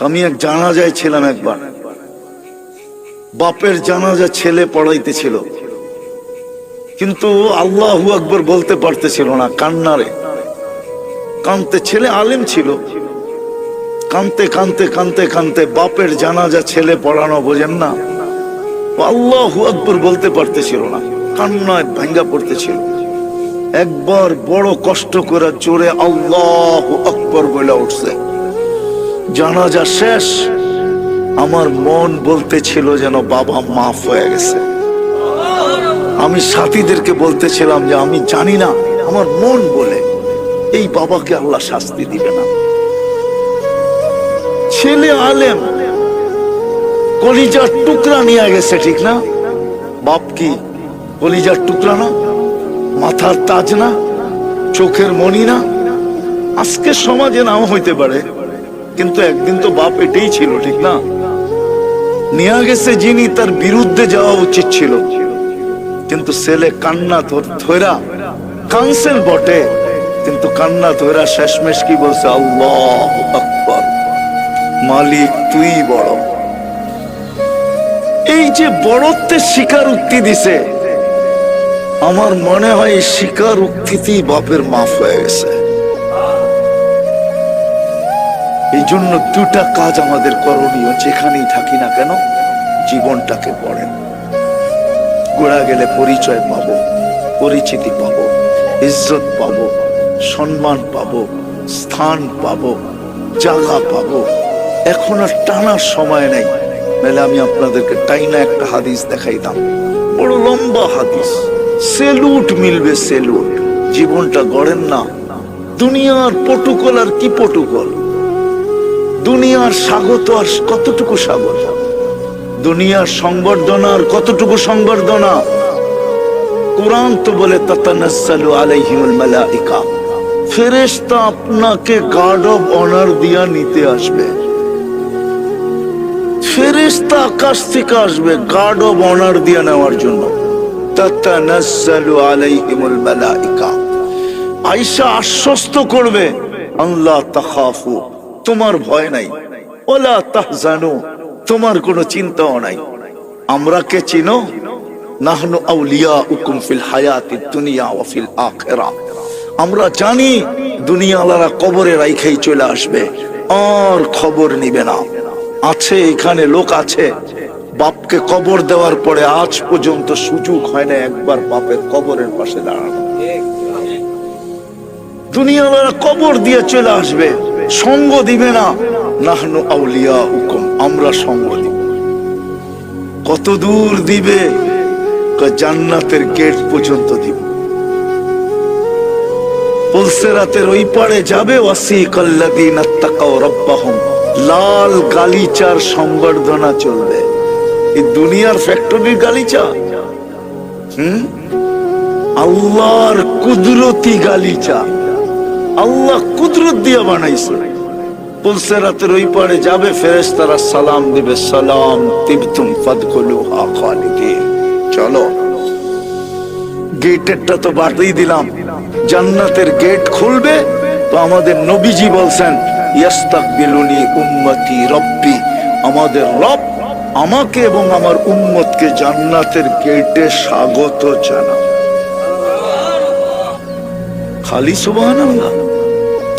আমি এক জানাজায় ছিলাম একবার। বাপের জানাজা ছেলে পড়াইতেছিল। কিন্তু আল্লাহু আকবর বলতে পারতেছিল না, কান্নারে। কানতে ছেলে আলেম ছিল। কানতে কানতে কানতে কানতে বাপের জানাজা ছেলে পড়ানো বোঝেন না। আল্লাহু আকবর বলতে পারতেছিল না, কান্নায় ভাঙ্গা পড়তেছিল। একবার বড় কষ্ট করে জোরে আল্লাহ আকবর বলে উঠছে। জানাজা শেষ, আমার মন বলতেছিল যেন বাবা মাফ হয়ে গেছে। আমি সাথীদেরকে বলতেছিলাম যে আমি জানি না, আমার মন বলে, এই বাবাকে আল্লাহ শাস্তি দিবে না। ছেলে আলেম, কলিজার টুকরা নিয়ে গেছে, ঠিক না? বাপ কি কলিজার টুকরা না? মাথার তাজ না? চোখের মনি না? আজকে সমাজে নাও হইতে পারে। কিন্তু একদিন তো বাপ এটাই ছিল, ঠিক না? নিয়ে গেছে যিনি, তার বিরুদ্ধে যাওয়া উচিত ছিল। কিন্তু ছেলে কান্না ধর- কানসেন বটে। কিন্তু কান্না ধইরা শেষমেশ কি বলছে? আল্লাহ আকবর। মালিক তুই বড়। এই যে বড়ত্বের শিকার উক্তি দিছে, আমার মনে হয় শিকার উক্তিতেই বাপের মাফ হয়ে গেছে। এই জন্য দুটা কাজ আমাদের করণীয়, যেখানেই থাকি না কেন, জীবনটাকে পড়েন গোড়া গেলে পরিচয় পাব, পরিচিতি পাব, ইজ্জত পাব, সম্মান পাব, স্থান পাবো, জায়গা পাব। এখন আর টানার সময় নেই। নাহলে আমি আপনাদেরকে টাইনা একটা হাদিস দেখাইতাম। বড় লম্বা হাদিস। সেলুট মিলবে সেলুট। জীবনটা গড়েন না। দুনিয়ার পটুকল আর কি পটুকল? দুনিয়ার স্বাগত আর কতটুকু স্বাগত? দুনিয়ার সংবর্ধনা আর কতটুকু সংবর্ধনা? কোরআন তো বলে তাতানাসসালু আলাইহিমুল মালাইকা। ফেরেশতা আপনাকে গার্ড অফ অনার দিয়া নিতে আসবে। ফেরেশতা আকাশ থেকে আসবে গার্ড অফ অনার দিয়া নেওয়ার জন্য। তাতানাসসালু আলাইহিমুল মালাইকা। আয়েশা আশ্বস্ত করবে, আল্লাহ তাখাফু। তোমার ভয় নাই। ওলা তাহজানু, তোমার কোনো চিন্তাও নাই। আমরা কে চিনো? নাহনু আউলিয়া উকুম ফিল হায়াতি দুনিয়া ওয়া ফিল আখিরা। আমরা জানি দুনিয়ালারা কবরে রাইখাই চলে আসবে, আর খবর নিবে না। আছে, এখানে লোক আছে। বাপকে কবর দেওয়ার পরে আজ পর্যন্ত সুযোগ হয় না একবার বাপের কবরের পাশে দাঁড়ানো। দুনিয়ালারা কবর দিয়ে চলে আসবে। সঙ্গ দিবে না। আউলিয়া আমরা সঙ্গ দিব। কত দূর দিবে জান্নাতের গেট পর্যন্ত দিব। পুলসেরাতের ওই পারে যাবে আত্তাকাও রাব্বাহুম। লাল গালিচার সংবর্ধনা চলবে। এই দুনিয়ার ফ্যাক্টরির গালিচা? হুম? আল্লাহর কুদরতি গালিচা। আল্লাহ কুদরত দিয়ে বানাইছে। জান্নাতের গেট খুলবে, তো আমাদের নবীজি বলছেন উম্মতি রব্বি। আমাদের রব আমাকে এবং আমার উম্মতকে জান্নাতের গেটে স্বাগত জানা கலிசுவானவங்க